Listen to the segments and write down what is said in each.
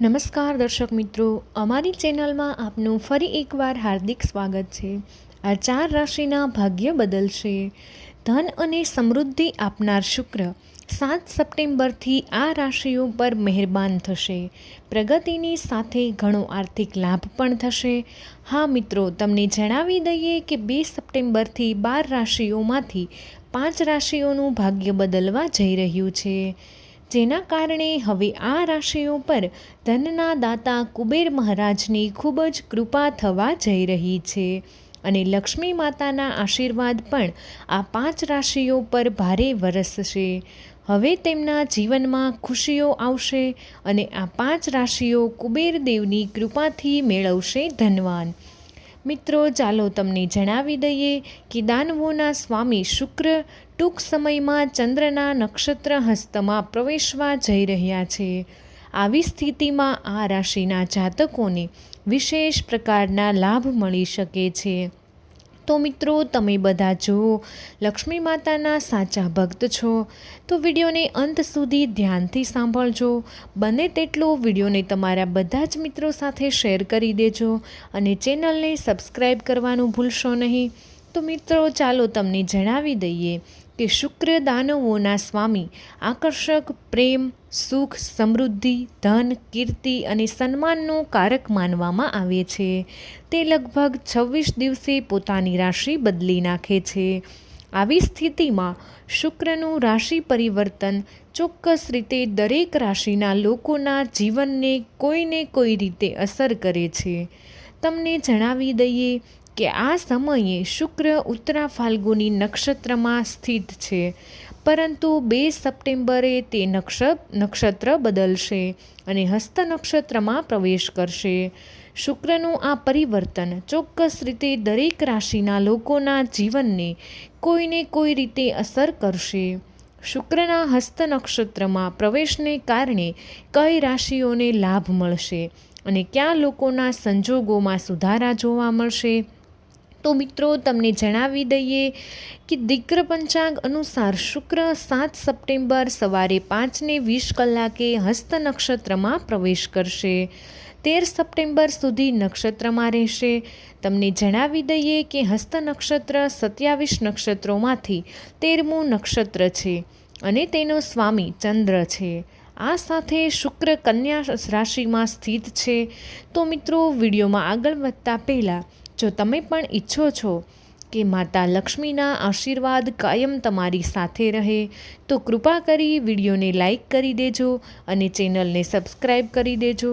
નમસ્કાર દર્શક મિત્રો, અમારી ચેનલમાં આપનું ફરી એકવાર હાર્દિક સ્વાગત છે. આ ચાર રાશિના ભાગ્ય બદલશે. ધન અને સમૃદ્ધિ આપનાર શુક્ર સાત સપ્ટેમ્બરથી આ રાશિઓ પર મહેરબાન થશે. પ્રગતિની સાથે ઘણો આર્થિક લાભ પણ થશે. હા મિત્રો, તમને જણાવી દઈએ કે બે સપ્ટેમ્બરથી બાર રાશિઓમાંથી પાંચ રાશિઓનું ભાગ્ય બદલવા જઈ રહ્યું છે. જેના કારણે હવે આ રાશિઓ પર ધનના દાતા કુબેર મહારાજની ખૂબ જ કૃપા થવા જઈ રહી છે. અને લક્ષ્મી માતાના આશીર્વાદ પણ આ પાંચ રાશિઓ પર ભારે વરસશે. હવે તેમના જીવનમાં ખુશીઓ આવશે અને આ પાંચ રાશિઓ કુબેર દેવની કૃપાથી મેળવશે ધનવાન. મિત્રો, ચાલો તમને જણાવી દઈએ કે દાનવોના સ્વામી શુક્ર ટૂંક સમયમાં ચંદ્રના નક્ષત્ર હસ્તમાં પ્રવેશવા જઈ રહ્યા છે. આવી સ્થિતિમાં આ રાશિના જાતકોને વિશેષ પ્રકારના લાભ મળી શકે છે. તો મિત્રો, તમે બધા જો લક્ષ્મી માતાના સાચા ભક્ત છો, તો વિડીયોને અંત સુધી ધ્યાનથી સાંભળજો. બને તેટલો વિડીયોને તમારા બધા જ મિત્રો સાથે શેર કરી દેજો અને ચેનલને સબસ્ક્રાઈબ કરવાનું ભૂલશો નહીં. તો મિત્રો, ચાલો તમને જણાવી દઈએ કે શુક્ર દાનવોના સ્વામી આકર્ષક પ્રેમ સુખ, સમૃદ્ધિ, ધન, કીર્તિ અને સન્માનનું કારક માનવામાં આવે છે. તે લગભગ છવ્વીસ દિવસે પોતાની રાશિ બદલી નાખે છે. આવી સ્થિતિમાં શુક્રનું રાશિ પરિવર્તન ચોક્કસ રીતે દરેક રાશિના લોકોના જીવનને કોઈને કોઈ રીતે અસર કરે છે. તમને જણાવી દઈએ કે આ સમયે શુક્ર ઉત્તરા ફાલ્ગુની નક્ષત્રમાં સ્થિત છે. પરંતુ બે સપ્ટેમ્બરે તે નક્ષ, નક્ષત્ર બદલશે અને હસ્ત નક્ષત્રમાં પ્રવેશ કરશે. શુક્રનું આ પરિવર્તન ચોક્કસ રીતે દરેક રાશિના લોકોના જીવનને કોઈને કોઈ રીતે અસર કરશે. શુક્રના હસ્ત નક્ષત્રમાં પ્રવેશને કારણે કઈ રાશિઓને લાભ મળશે અને ક્યાં લોકોના સંજોગોમાં સુધારા જોવા મળશે? તો મિત્રો તમને જણાવી દઈએ કે દિગ્ર પંચાંગ અનુસાર શુક્ર સાત સપ્ટેમ્બર સવારે પાંચને વીસ કલાકે હસ્ત નક્ષત્રમાં પ્રવેશ કરશે. તેર સપ્ટેમ્બર સુધી નક્ષત્રમાં રહેશે. તમને જણાવી દઈએ કે હસ્ત નક્ષત્ર સત્યાવીસ નક્ષત્રોમાંથી તેરમું નક્ષત્ર છે અને તેનો સ્વામી ચંદ્ર છે. આ સાથે શુક્ર કન્યા રાશિમાં સ્થિત છે. તો મિત્રો વિડીયોમાં આગળ વધતા પહેલાં જો તમે પણ ઈચ્છો છો કે માતા લક્ષ્મીના આશીર્વાદ કાયમ તમારી સાથે રહે, તો કૃપા કરી વિડીયોને લાઈક કરી દેજો અને ચેનલને સબસ્ક્રાઈબ કરી દેજો.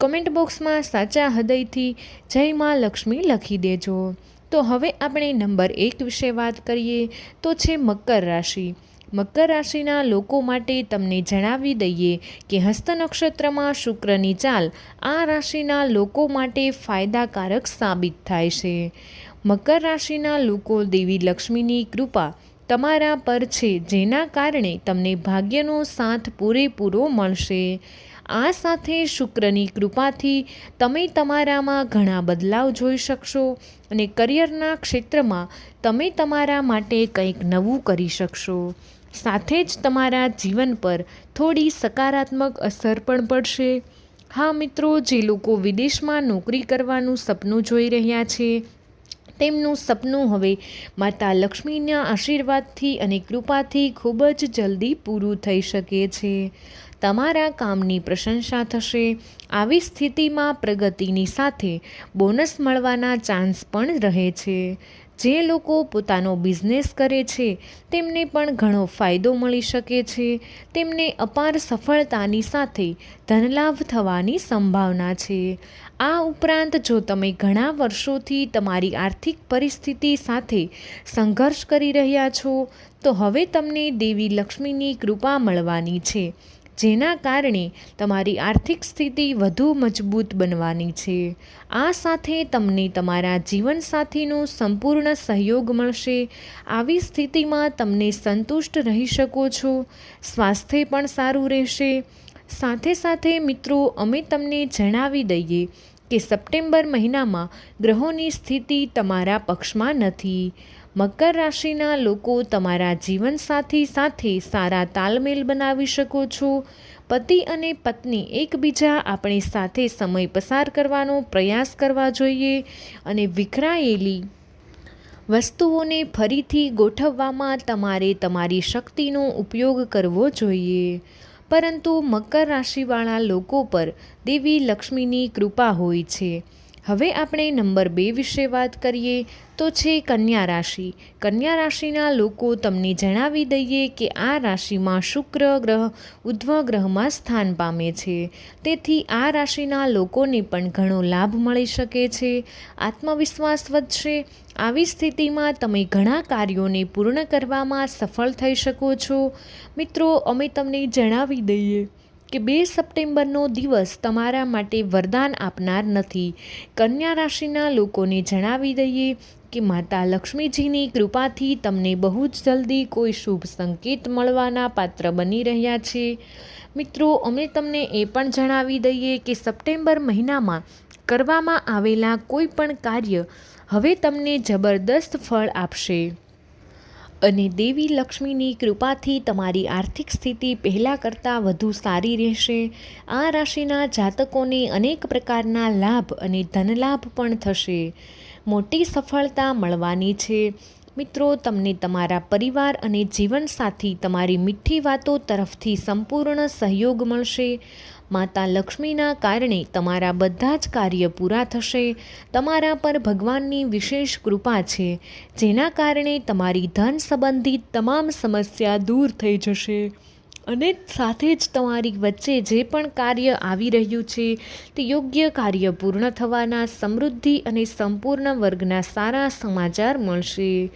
કમેન્ટ બોક્સમાં સાચા હૃદયથી જય માં લક્ષ્મી લખી દેજો. તો હવે આપણે નંબર એક વિશે વાત કરીએ, તો છે મકર રાશિ. મકર રાશિના લોકો માટે તમને જણાવી દઈએ કે હસ્ત નક્ષત્રમાં શુક્રની ચાલ આ રાશિના લોકો માટે ફાયદાકારક સાબિત થાય છે. મકર રાશિના લોકો દેવી લક્ષ્મીની કૃપા તમારા પર છે, જેના કારણે તમને ભાગ્યનો સાથ પૂરેપૂરો મળશે. આ સાથે શુક્રની કૃપાથી તમે તમારામાં ઘણા બદલાવ જોઈ શકશો અને કરિયરના ક્ષેત્રમાં તમે તમારા માટે કંઈક નવું કરી શકશો. સાથે જ તમારા જીવન પર થોડી સકારાત્મક અસર પણ પડશે. હા મિત્રો, જે લોકો વિદેશમાં નોકરી કરવાનું સપનું જોઈ રહ્યા છે, તેમનું સપનું હવે માતા લક્ષ્મીના આશીર્વાદથી અને કૃપાથી ખૂબ જ જલ્દી પૂરું થઈ શકે છે. તમારા કામની પ્રશંસા થશે. આવી સ્થિતિમાં પ્રગતિની સાથે બોનસ મળવાના ચાન્સ પણ રહે છે. જે લોકો પોતાનો બિઝનેસ કરે છે, તેમને પણ ઘણો ફાયદો મળી શકે છે. તેમને અપાર સફળતાની સાથે ધનલાભ થવાની સંભાવના છે. આ ઉપરાંત જો તમે ઘણા વર્ષોથી તમારી આર્થિક પરિસ્થિતિ સાથે સંઘર્ષ કરી રહ્યા છો, તો હવે તમને દેવી લક્ષ્મીની કૃપા મળવાની છે. જેના કારણે તમારી આર્થિક સ્થિતિ વધુ મજબૂત બનવાની છે. આ સાથે તમને તમારા જીવનસાથીનો સંપૂર્ણ સહયોગ મળશે. આવી સ્થિતિમાં તમને સંતુષ્ટ રહી શકો છો. સ્વાસ્થ્ય પણ સારું રહેશે. સાથે સાથે મિત્રો, અમે તમને જણાવી દઈએ કે સપ્ટેમ્બર મહિનામાં ગ્રહોની સ્થિતિ તમારા પક્ષમાં નથી. મકર રાશિના લોકો તમારા જીવનસાથી સાથે સારા તાલમેલ બનાવી શકો છો. પતિ અને પત્ની એકબીજા આપણી સાથે સમય પસાર કરવાનો પ્રયાસ કરવા જોઈએ અને વિખરાયેલી વસ્તુઓને ફરીથી ગોઠવવામાં તમારે તમારી શક્તિનો ઉપયોગ કરવો જોઈએ. પરંતુ મકર રાશિવાળા લોકો પર દેવી લક્ષ્મીની કૃપા હોય છે. હવે આપણે નંબર બે વિશે વાત કરીએ તો છે કન્યા રાશિ. કન્યા રાશિના લોકો તમને જણાવી દઈએ કે આ રાશિમાં શુક્ર ગ્રહ ઉધ્વ ગ્રહમાં સ્થાન પામે છે. તેથી આ રાશિના લોકોને પણ ઘણો લાભ મળી શકે છે. આત્મવિશ્વાસ વધશે. આવી સ્થિતિમાં તમે ઘણા કાર્યોને પૂર્ણ કરવામાં સફળ થઈ શકો છો. મિત્રો, અમે તમને જણાવી દઈએ કે બે સપ્ટેમ્બરનો દિવસ તમારા માટે વરદાન આપનાર નથી. કન્યા રાશિના લોકોને જણાવી દઈએ કે માતા લક્ષ્મીજીની કૃપાથી તમને બહુ જ જલ્દી કોઈ શુભ સંકેત મળવાના પાત્ર બની રહ્યા છે. મિત્રો, અમે તમને એ પણ જણાવી દઈએ કે સપ્ટેમ્બર મહિનામાં કરવામાં આવેલા કોઈ પણ કાર્ય હવે તમને જબરદસ્ત ફળ આપશે. અને દેવી લક્ષ્મીની કૃપાથી તમારી આર્થિક સ્થિતિ પહેલાં કરતાં વધુ સારી રહેશે. આ રાશિના જાતકોને અનેક પ્રકારના લાભ અને ધનલાભ પણ થશે. મોટી સફળતા મળવાની છે. મિત્રો, તમને તમારા પરિવાર અને જીવનસાથી તમારી મીઠી વાતો તરફથી સંપૂર્ણ સહયોગ મળશે. માતા લક્ષ્મીના કારણે તમારા બધા જ કાર્ય પૂરા થશે. તમારા પર ભગવાનની વિશેષ કૃપા છે, જેના કારણે તમારી ધન સંબંધિત તમામ સમસ્યા દૂર થઈ જશે. અને સાથે જ તમારી વચ્ચે જે પણ કાર્ય આવી રહ્યું છે, તે યોગ્ય કાર્ય પૂર્ણ થવાના સમૃદ્ધિ અને સંપૂર્ણ વર્ગના સારા સમાચાર મળશે.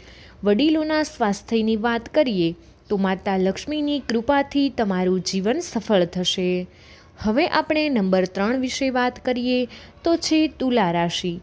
વડીલોના સ્વાસ્થ્યની વાત કરીએ, તો માતા લક્ષ્મીની કૃપાથી તમારું જીવન સફળ થશે. હવે આપણે નંબર ત્રણ વિશે વાત કરીએ તો છે તુલા રાશિ.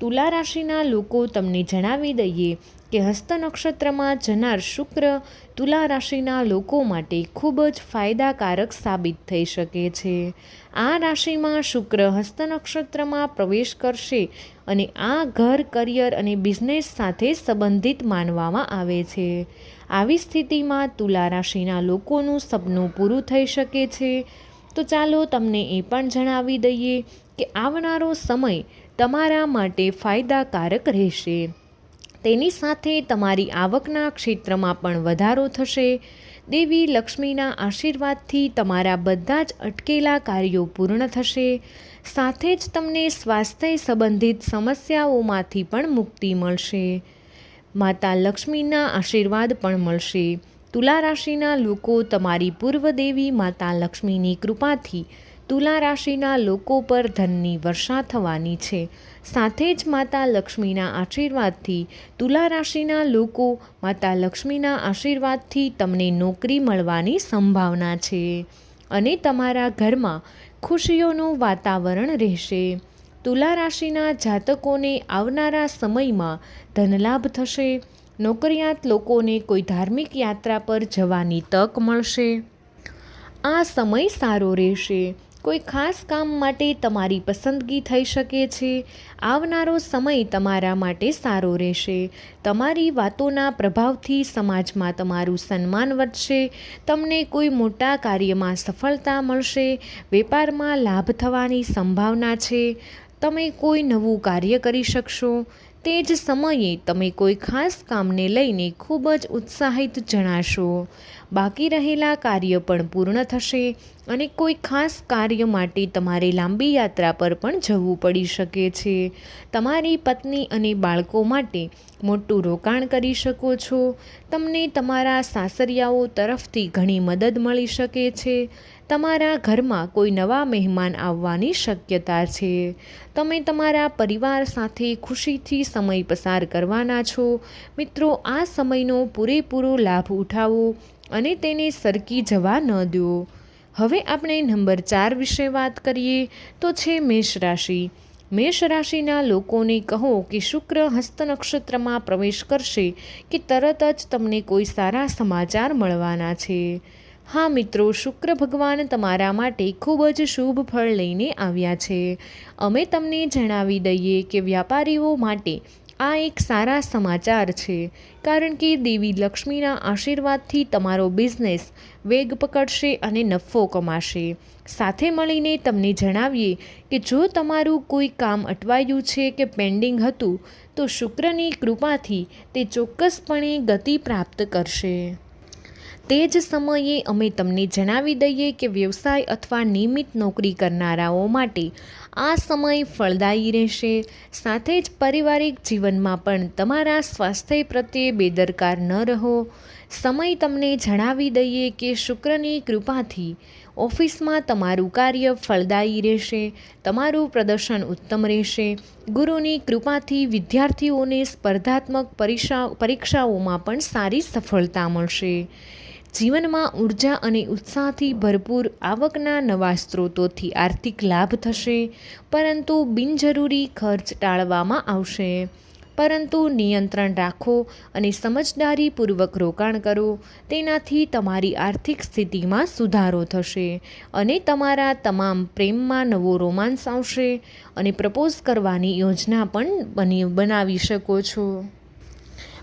તુલા રાશિના લોકો તમને જણાવી દઈએ કે હસ્ત નક્ષત્રમાં જનાર શુક્ર તુલા રાશિના લોકો માટે ખૂબ જ ફાયદાકારક સાબિત થઈ શકે છે. આ રાશિમાં શુક્ર હસ્ત નક્ષત્રમાં પ્રવેશ કરશે અને આ ઘર, કરિયર અને બિઝનેસ સાથે સંબંધિત માનવામાં આવે છે. આવી સ્થિતિમાં તુલા રાશિના લોકોનું સપનું પૂરું થઈ શકે છે. તો ચાલો તમને એ પણ જણાવી દઈએ કે આવનારો સમય તમારા માટે ફાયદાકારક રહેશે. તેની સાથે તમારી આવકના ક્ષેત્રમાં પણ વધારો થશે. દેવી લક્ષ્મીના આશીર્વાદથી તમારા બધા જ અટકેલા કાર્યો પૂર્ણ થશે. સાથે જ તમને સ્વાસ્થ્ય સંબંધિત સમસ્યાઓમાંથી પણ મુક્તિ મળશે. માતા લક્ષ્મીના આશીર્વાદ પણ મળશે. તુલા રાશિના લોકો તમારી પૂર્વદેવી માતા લક્ષ્મીની કૃપાથી તુલા રાશિના લોકો પર ધનની વર્ષા થવાની છે. સાથે જ માતા લક્ષ્મીના આશીર્વાદથી તુલા રાશિના લોકો માતા લક્ષ્મીના આશીર્વાદથી તમને નોકરી મળવાની સંભાવના છે અને તમારા ઘરમાં ખુશીઓનું વાતાવરણ રહેશે. તુલા રાશિના જાતકોને આવનારા સમયમાં ધનલાભ થશે નોકરિયાત લોકોને કોઈ ધાર્મિક યાત્રા પર જવાની તક મળશે? આ સમય સારો રહેશે. કોઈ ખાસ કામ માટે તમારી પસંદગી થઈ શકે છે. આવનારો સમય તમારા માટે સારો રહેશે. તમારી વાતોના પ્રભાવથી સમાજમાં તમારું સન્માન વધશે. તમને કોઈ મોટા કાર્યમાં સફળતા મળશે. વેપારમાં લાભ થવાની સંભાવના છે. તમે કોઈ નવું કાર્ય કરી શકશો. તે જ સમયે તમે કોઈ ખાસ કામને લઈને ખૂબ જ ઉત્સાહિત જણાશો. બાકી રહેલા કાર્ય પણ પૂર્ણ થશે અને કોઈ ખાસ કાર્ય માટે તમારે લાંબી યાત્રા પર પણ જવું પડી શકે છે. તમારી પત્ની અને બાળકો માટે મોટું રોકાણ કરી શકો છો. તમને તમારા સાસરિયાઓ તરફથી ઘણી મદદ મળી શકે છે. તમારા ઘરમાં કોઈ નવા મહેમાન આવવાની શક્યતા છે? તમે તમારા પરિવાર સાથે ખુશીથી સમય પસાર કરવાના છો? મિત્રો, આ સમયનો પૂરેપૂરો લાભ ઉઠાવો અને તેને સરકી જવા ન દો. હવે આપણે નંબર ચાર વિશે વાત કરીએ તો છે મેષ રાશિ. મેષ રાશિના લોકોને કહો કે શુક્ર હસ્ત નક્ષત્રમાં પ્રવેશ કરશે કે તરત જ તમને કોઈ સારા સમાચાર મળવાના છે. હા મિત્રો, શુક્ર ભગવાન તમારા માટે ખૂબ જ શુભ ફળ લઈને આવ્યા છે. અમે તમને જણાવી દઈએ કે વ્યાપારીઓ માટે આ એક સારા સમાચાર છે, કારણ કે દેવી લક્ષ્મીના આશીર્વાદથી તમારો બિઝનેસ વેગ પકડશે અને નફો કમાશે. સાથે મળીને તમને જણાવીએ કે જો તમારું કોઈ કામ અટવાયું છે કે પેન્ડિંગ હતું, તો શુક્રની કૃપાથી તે ચોક્કસપણે ગતિ પ્રાપ્ત કરશે. તે જ સમયે અમે તમને જણાવી દઈએ કે વ્યવસાય અથવા નિયમિત નોકરી કરનારાઓ માટે આ સમય ફળદાયી રહેશે. સાથે જ પારિવારિક જીવનમાં પણ તમારા સ્વાસ્થ્ય પ્રત્યે બેદરકાર ન રહો. સમય તમને જણાવી દઈએ કે શુક્રની કૃપાથી ઓફિસમાં તમારું કાર્ય ફળદાયી રહેશે, તમારું પ્રદર્શન ઉત્તમ રહેશે. ગુરુની કૃપાથી વિદ્યાર્થીઓને સ્પર્ધાત્મક પરીક્ષા, પરીક્ષાઓમાં પણ સારી સફળતા મળશે. જીવનમાં ઊર્જા અને ઉત્સાહથી ભરપૂર આવકના નવા સ્ત્રોતોથી આર્થિક લાભ થશે, પરંતુ બિનજરૂરી ખર્ચ ટાળવામાં આવશે. પરંતુ નિયંત્રણ રાખો અને સમજદારીપૂર્વક રોકાણ કરો. તેનાથી તમારી આર્થિક સ્થિતિમાં સુધારો થશે અને તમારા તમામ પ્રેમમાં નવો રોમાન્સ આવશે અને પ્રપોઝ કરવાની યોજના પણ બની, બનાવી શકો છો.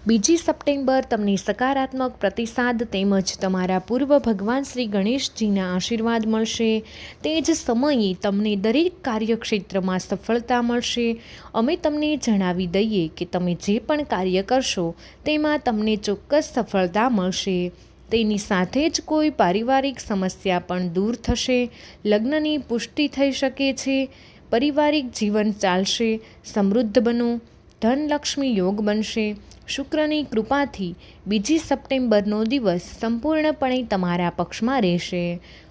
બીજી સપ્ટેમ્બર તમને સકારાત્મક પ્રતિસાદ તેમજ તમારા પૂર્વ ભગવાન શ્રી ગણેશજીના આશીર્વાદ મળશે. તે જ સમયે તમને દરેક કાર્યક્ષેત્રમાં સફળતા મળશે. અમે તમને જણાવી દઈએ કે તમે જે પણ કાર્ય કરશો, તેમાં તમને ચોક્કસ સફળતા મળશે. તેની સાથે જ કોઈ પારિવારિક સમસ્યા પણ દૂર થશે, લગ્નની પુષ્ટિ થઈ શકે છે, પારિવારિક જીવન ચાલશે, સમૃદ્ધ બનો. ધનલક્ષ્મી યોગ બનશે. શુક્રની કૃપાથી બીજી સપ્ટેમ્બરનો દિવસ સંપૂર્ણપણે તમારા પક્ષમાં રહેશે.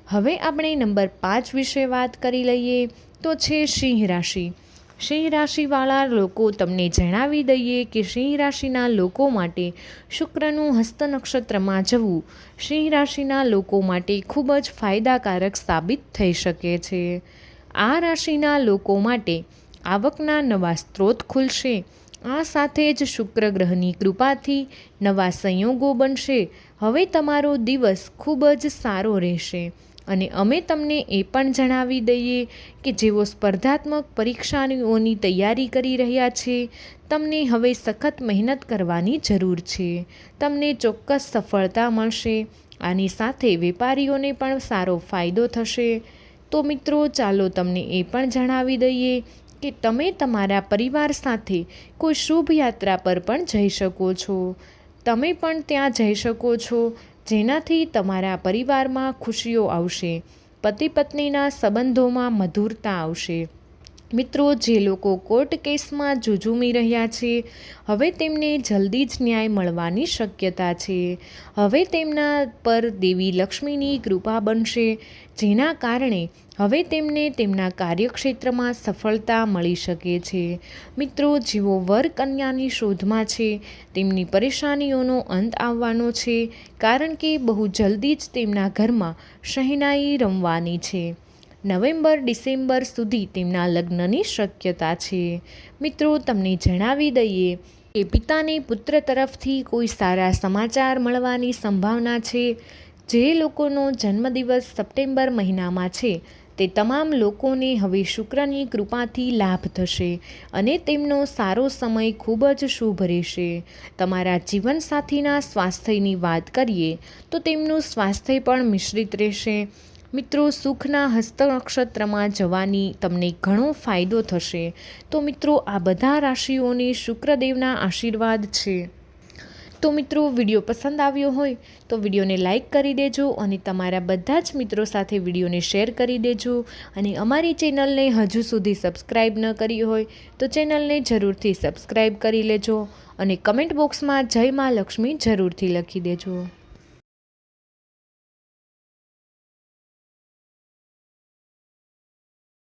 હવે આપણે નંબર પાંચ વિશે વાત કરી લઈએ તો છે સિંહ રાશિ. સિંહ રાશિવાળા લોકો તમને જણાવી દઈએ કે સિંહ રાશિના લોકો માટે શુક્રનું હસ્ત નક્ષત્રમાં જવું સિંહ રાશિના લોકો માટે ખૂબ જ ફાયદાકારક સાબિત થઈ શકે છે. આ રાશિના લોકો માટે આવકના નવા સ્ત્રોત ખુલશે. આ સાથે જ શુક્ર ગ્રહની કૃપાથી નવા સંયોગો બનશે. હવે તમારો દિવસ ખૂબ જ સારો રહેશે. અને અમે તમને એ પણ જણાવી દઈએ કે જેઓ સ્પર્ધાત્મક પરીક્ષાઓની તૈયારી કરી રહ્યા છે, તમને હવે સખત મહેનત કરવાની જરૂર છે. તમને ચોક્કસ સફળતા મળશે. આની સાથે વેપારીઓને પણ સારો ફાયદો થશે. તો મિત્રો, ચાલો તમને એ પણ જણાવી દઈએ કે તમે તમારા પરિવાર સાથે કોઈ શુભ યાત્રા પર પણ જઈ શકો છો. તમે પણ ત્યાં જઈ શકો છો, જેનાથી તમારા પરિવારમાં ખુશીઓ આવશે પતિ પત્નીના સંબંધોમાં મધુરતા આવશે. મિત્રો, જે લોકો કોર્ટ કેસમાં ઝૂઝુમી રહ્યા છે, હવે તેમને જલ્દી જ ન્યાય મળવાની શક્યતા છે. હવે તેમના પર દેવી લક્ષ્મીની કૃપા બનશે, જેના કારણે હવે તેમને તેમના કાર્યક્ષેત્રમાં સફળતા મળી શકે છે. મિત્રો, જેઓ વર કન્યાની શોધમાં છે, તેમની પરેશાનીઓનો અંત આવવાનો છે, કારણ કે બહુ જલ્દી જ તેમના ઘરમાં શહેનાઈ રમવાની છે. નવેમ્બર, ડિસેમ્બર સુધી તેમના લગ્નની શક્યતા છે. મિત્રો, તમને જણાવી દઈએ કે પિતાને પુત્ર તરફથી કોઈ સારા સમાચાર મળવાની સંભાવના છે. જે લોકોનો જન્મદિવસ સપ્ટેમ્બર મહિનામાં છે, તે તમામ લોકોને હવે શુક્રની કૃપાથી લાભ થશે અને તેમનો સારો સમય ખૂબ જ શુભ રહેશે. તમારા જીવનસાથીના સ્વાસ્થ્યની વાત કરીએ, તો તેમનું સ્વાસ્થ્ય પણ મિશ્રિત રહેશે. મિત્રો, સુખના હસ્ત નક્ષત્રમાં જવાની તમને ઘણો ફાયદો થશે. તો મિત્રો, આ બધા રાશિઓને શુક્રદેવના આશીર્વાદ છે. તો મિત્રો, વીડિયો પસંદ આવ્યો હોય તો વિડીયોને લાઇક કરી દેજો અને તમારા બધા જ મિત્રો સાથે વિડીયોને શેર કરી દેજો. અને અમારી ચેનલને હજુ સુધી સબસ્ક્રાઈબ ન કરી હોય તો ચેનલને જરૂરથી સબસ્ક્રાઈબ કરી લેજો અને કમેન્ટ બોક્સમાં જય મા લક્ષ્મી જરૂરથી લખી દેજો.